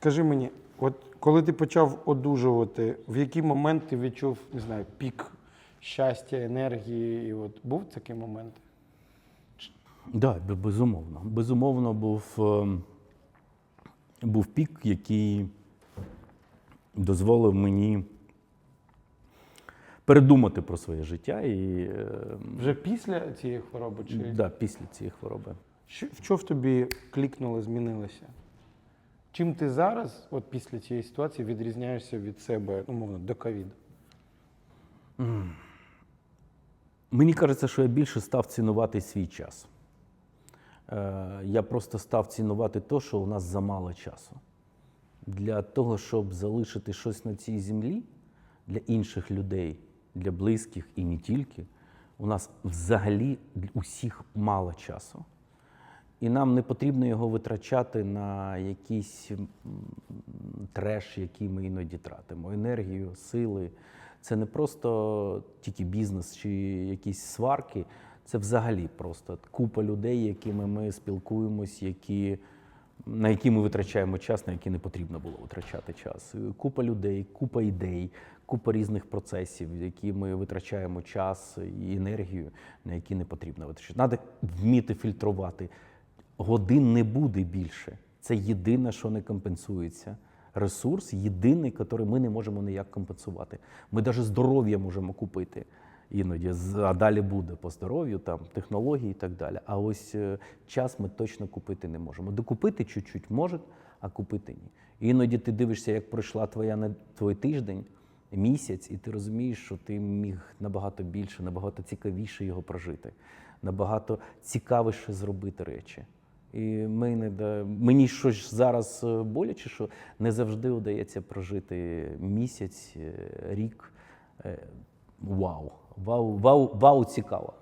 Скажи мені, от коли ти почав одужувати, в який момент ти відчув, не знаю, пік щастя, енергії? І от був такий момент? Да, безумовно. Безумовно, був, ем, був пік, який дозволив мені передумати про своє життя і ем, Вже після цієї хвороби? Чи да, після цієї хвороби. що в тобі клікнуло, змінилося? Чим ти зараз, от після цієї ситуації, відрізняєшся від себе, умовно, до ковіду? Мені кажеться, що я більше став цінувати свій час. Е, Я просто став цінувати те, що у нас замало часу. Для того, щоб залишити щось на цій землі для інших людей, для близьких і не тільки, у нас взагалі усіх мало часу. І нам не потрібно його витрачати на якийсь треш, який ми іноді тратимо. Енергію, сили. Це не просто тільки бізнес чи якісь сварки. Це взагалі просто купа людей, якими ми спілкуємось, які, на які ми витрачаємо час, на які не потрібно було витрачати час. Купа людей, купа ідей, купа різних процесів, які ми витрачаємо час і енергію, на які не потрібно витрачати. Треба вміти фільтрувати. Годин не буде більше. Це єдине, що не компенсується. Ресурс єдиний, який ми не можемо ніяк компенсувати. Ми навіть здоров'я можемо купити іноді, а далі буде по здоров'ю, там технології і так далі. А ось е, час ми точно купити не можемо. Докупити чуть-чуть може, а купити ні. Іноді ти дивишся, як пройшла твоя твій тиждень, місяць, і ти розумієш, що ти міг набагато більше, набагато цікавіше його прожити, набагато цікавіше зробити речі. І ми не да- мені щось зараз е, боляче, що не завжди вдається прожити місяць, е, рік. Е, Вау, вау, вау, вау, цікаво.